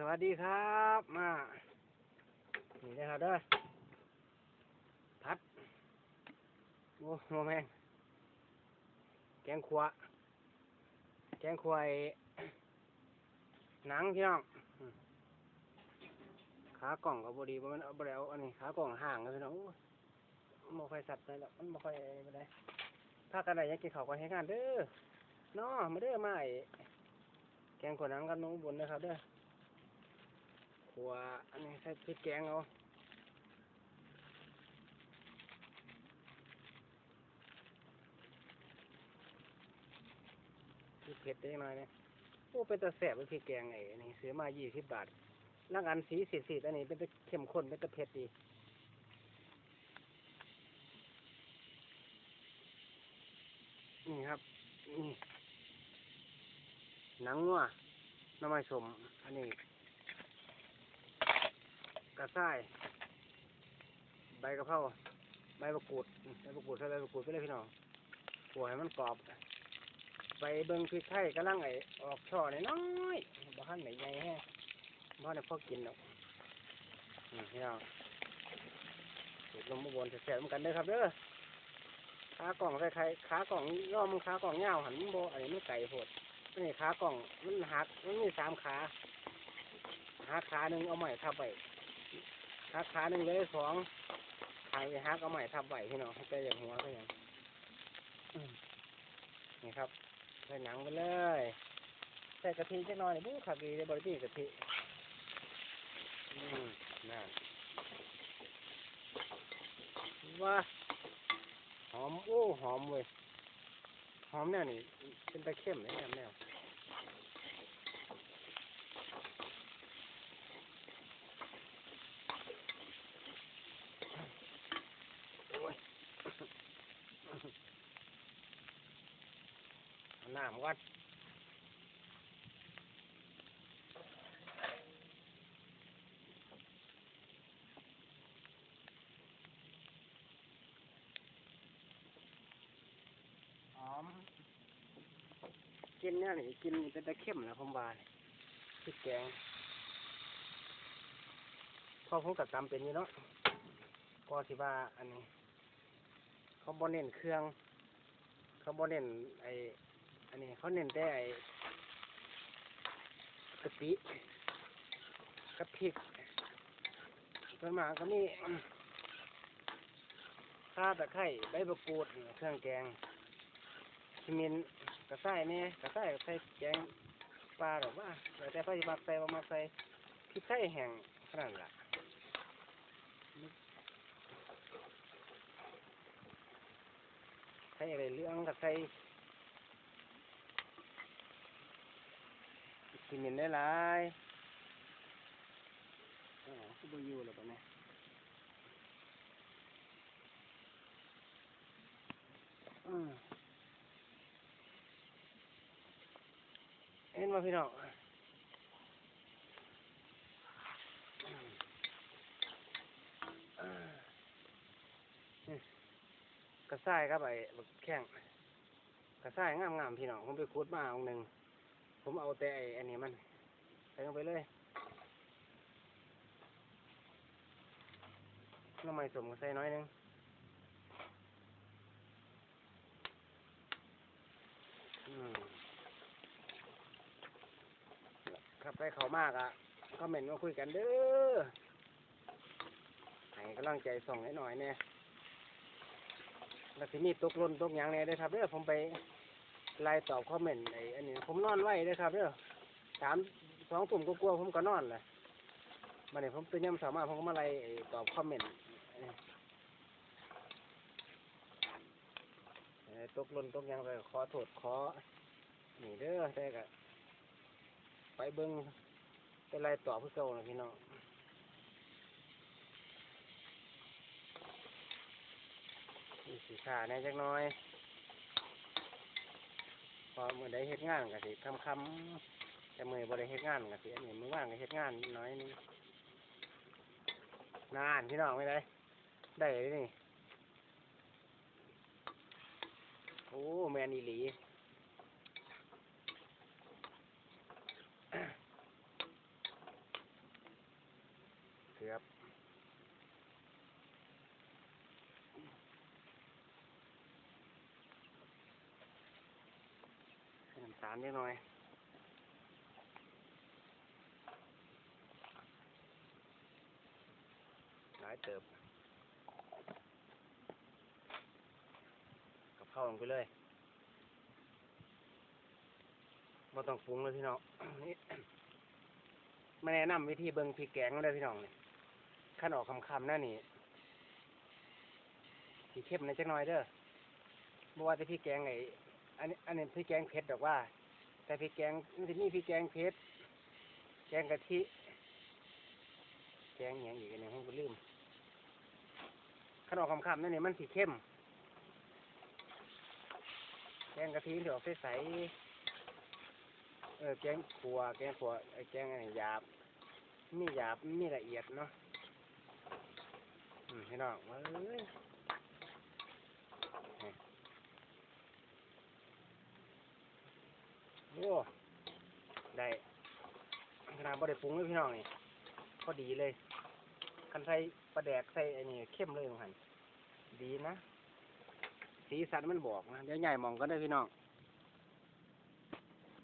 สวัสดีครับมานี่เลยครับเด้อพัดโอ้โหแมงแกงขวาแกงขวายหนังพี่น้องขากล่องกับบดีมันเอาบดีเอาอันนี้ขากล่องห่างกันพี่น้องโอ้ยมันค่อยสัตว์เลยหรอกมันบ่ค่อยอะไรได้ถ้ากันไหนยากกินข้าวก็ให้งานเด้อน้อมาเด้อมาไอแกงขวานังกันน้องบุญนะครับเด้อ ขัวอันนี้ใส่พริกแกงเอาพริกเผ็ดได้หน่อยเนี่ยโอ้เป็นตะแสบเป็นพริกแกงไอ้นี่ซื้อมายี่สิบบาทร่างอันสีสีสีอันนี้เป็นตะเข้มข้นเป็นตะเผ็ดดีนี่ครับนี่หนังงัวน้ำมันสมอันนี้ กระส่าย ใบกระเพราใบมะกรูดใบมะกรูดใส่ใบมะกรูดไปเลยพี่น้องหัวให้มันกรอบใบเบิ้งพริกไทยกำลังไอออกช่อน้อยบ้านไหนใหญ่แฮะบ้านไหนพอกินเนาะอืมพี่น้องสูตรลมอุบลแสบๆเหมือนกันเด้อครับเด้อขากล่องใส่ไข่ขากล่องย่อมึงขากล่องเงาวหันโบอันนี้มันไก่โหดนี่ขากล่องมันหักมันมีสามขาหาขาหนึ่งเอาใหม่ทับไป หักขาหนึ่งเลยสองทางไปหักเอาใหม่ทับไหวพี่น้องให้ใจอย่างหัวก็อย่างนี่ครับใส่หนังไปเลยใส่กะทิจะน้อยบู๊ขักดีเลยบริบีกะทิอืมนั่นว่าหอมโอ้หอมเว้ยหอมแนวนี่เป็นตะเข้มเลยแนวแนว โอ้ยเอา น้ำก่อนหอมกินเนี่ยนี่กินเป็นตะเข้มนะผมว่าพริกแกงพอผมกับตำเป็นอยู่เนาะก็ที่ว่าอันนี้ เขาบอเน้นเครื่อง เขาบอเน้นไอ อันนี้เขาเน้นแต่ไอกะปิกับพริกส่วนมากก็มีข้าตะไคร้ใบมะกรูดเครื่องแกงขมิ้นกระไส่ายเนี่ยกระไส่ายใส่แกงปลาหรือว่าแล้วแต่พอจะมักใส่บ่มักใส่พริกไทยแห้งขนาดละใส่อะไรเรื่องกับใส่ กินมินได้หลายอ๋อคือบอยู่แล้วปะเนี่ยอืมเห็นมาพี่น้องอืมอ่านี่กระส่ายครับไอ้บักแข้งกระส่ายงามๆพี่น้องผมไปขุดมาองหนึ่ง ผมเอาแต่ไอ้อันนี้มันใส่ลงไปเลยน้ำมันสมก็ใส่น้อยนึงครับไปเขามากอะคอมเมนมาคุยกันเด้อให้กำลังใจส่งให้หน่อยเนี่ยแล้วที่นี้ตกลนตกยังเนี่ยเด้ครับเด้อผมไป ไล่ตอบคอมเมนต์ไอ้อันนี้ ผมนอนไว้เด้ครับเด้อสามสองตุ่มก็กลัวผมก็นอนเลยมาเนี่ยผมตื่นยามสามารถผมก็มาไล่ไอ้ตอบคอมเมนต์เอ่อตกลนตกยังไปขอโทษขอนี่เด้อแต่ก็ไปเบิ้งไปไล่ตอบเพื่อเก่านะพี่น้องมีสีขาแน่จักน้อย อเมื่อได้เฮ็ดงานก็สิคำคำแต่เมื่อบ่ได้เฮ็ดงานก็สิอันนี้มือว่างก็เฮ็ดงานน้อยนึงนานพี่น้องไม่ได้ ได้เลยนี่ โอ้แมนอีหลีเกือบ ใส่น้ำตาลนิดหน่อยหลายเติบ กับข้าวลงไปเลยบ่ต้องปรุงเลยพี่น้องนี่มาแนะนำวิธีเบิ่งพริกแกงเลยพี่น้องนี่ขั้นออกคำๆหน้านี่สีเข้มในจักหน่อยเด้อบ่ว่าแต่พริกแกงไอ้ อันนี้อันนี้พริกแกงเผ็ดดอกว่า แต่พริกแกงมันจะมีพริกแกงเผ็ดแกงกะทิ แกงอย่างอีกอันหนึงผมก็ลืมขนมคำๆนั่นนี่มันสีเข้ม แกงกะทิเดี๋ยวใสๆเออแกงขัว แกงขัวแกงอะไรหยาบมีหยาบมีละเอียดเนาะอืมพี่น้องเอ้ย โอ้ได้ขนาดบ่ได้ปรุงเลยพี่น้องนี่พอดีเลย คันใส่ปลาแดกใส่ไอ้นี่เข้มเลยมังหันดีนะ สีสันมันบอกนะ เดี๋ยวใหญ่มองก็ได้พี่น้อง